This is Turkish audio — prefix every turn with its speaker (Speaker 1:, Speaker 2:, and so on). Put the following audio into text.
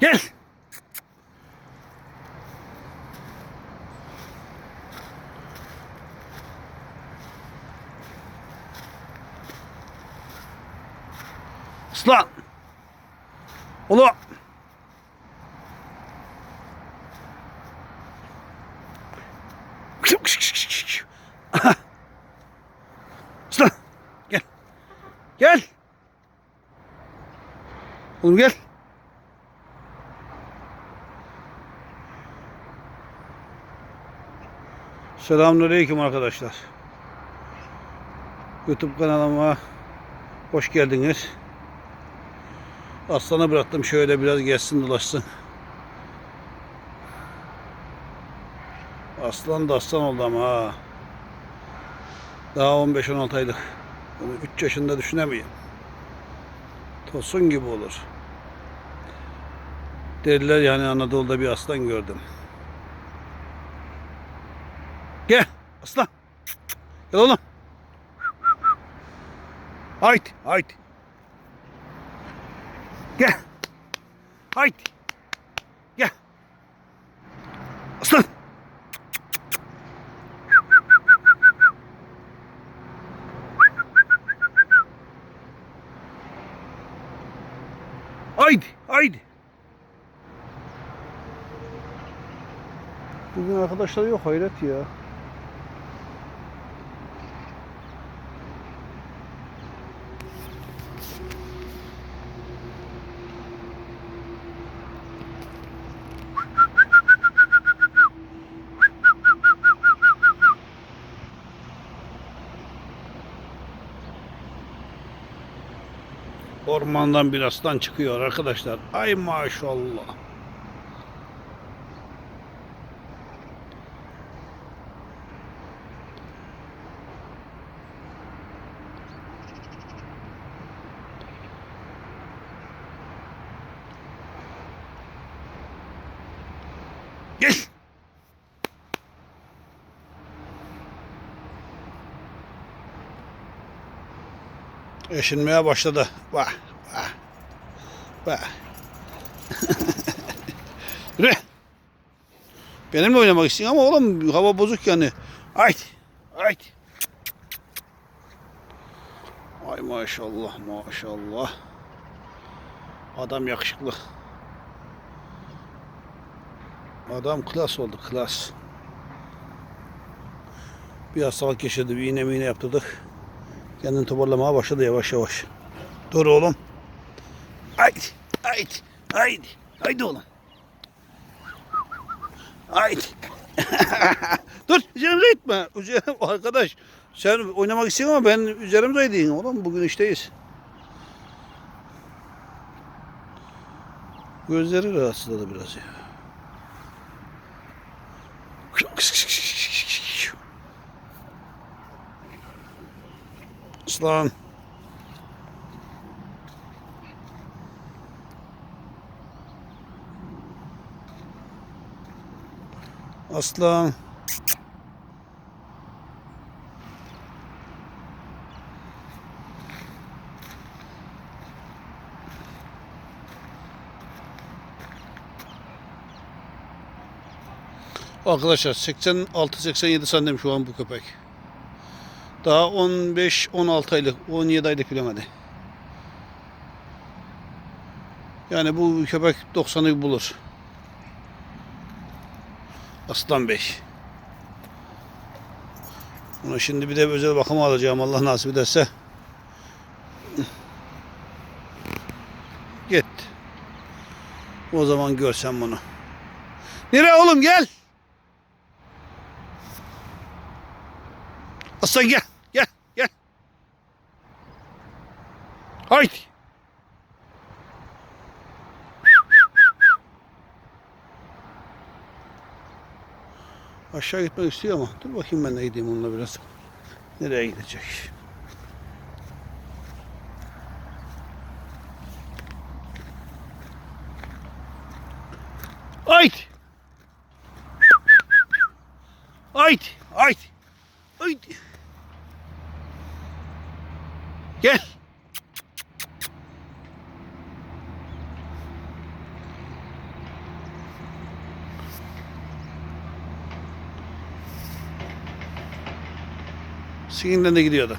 Speaker 1: Gel. Aslan. Ulu. Aslan. Gel. Gel. Oğlum gel. Selamünaleyküm arkadaşlar. YouTube kanalıma hoş geldiniz. Aslanı bıraktım şöyle biraz gezsin dolaşsın. Aslan da aslan oldu ama ha. Daha 15-16 aylık. Bunu 3 yaşında düşünemiyorum. Tosun gibi olur. Dediler yani Anadolu'da bir aslan gördüm. Gel aslan. Gel oğlum. Haydi haydi. Gel. Haydi. Gel. Aslan. Haydi, haydi. Bugün arkadaşlar yok hayret ya. Ormandan bir aslan çıkıyor arkadaşlar. Ay maşallah. Gel. Eşinmeye başladı. Vah, vah, vah. Yürü. Benimle oynamak istiyorsun ama oğlum hava bozuk yani. Haydi, haydi. Ay maşallah, maşallah. Adam yakışıklı. Adam klas oldu, klas. Bir hastalık geçirdi, bir iğne miğne yaptırdık. Kendini toparlamaya başladı yavaş yavaş. Dur oğlum. Haydi, haydi, haydi, haydi oğlum. Haydi. Dur, üzerimize gitme. Üzerim, arkadaş, sen oynamak istiyorsun ama ben üzerimize gideyim oğlum. Bugün işteyiz. Gözleri rahatsızladı biraz ya. Aslan. Aslan. Arkadaşlar 86-87 santim şu an bu köpek. Daha 15-16 aylık, 17 aylık bilemedi. Yani bu köpek 90'ı bulur. Aslan Bey. Ona şimdi bir de özel bakıma alacağım Allah nasip ederse. Git. O zaman görsen bunu. Nereye oğlum gel. Aslan gel. Gel. Gel. Haydi. Aşağı gitmek istiyor ama dur bakayım ben de gideyim onunla biraz. Nereye gidecek? Haydi. Haydi. Haydi. Haydi. Gel. Sinirden de gidiyordu.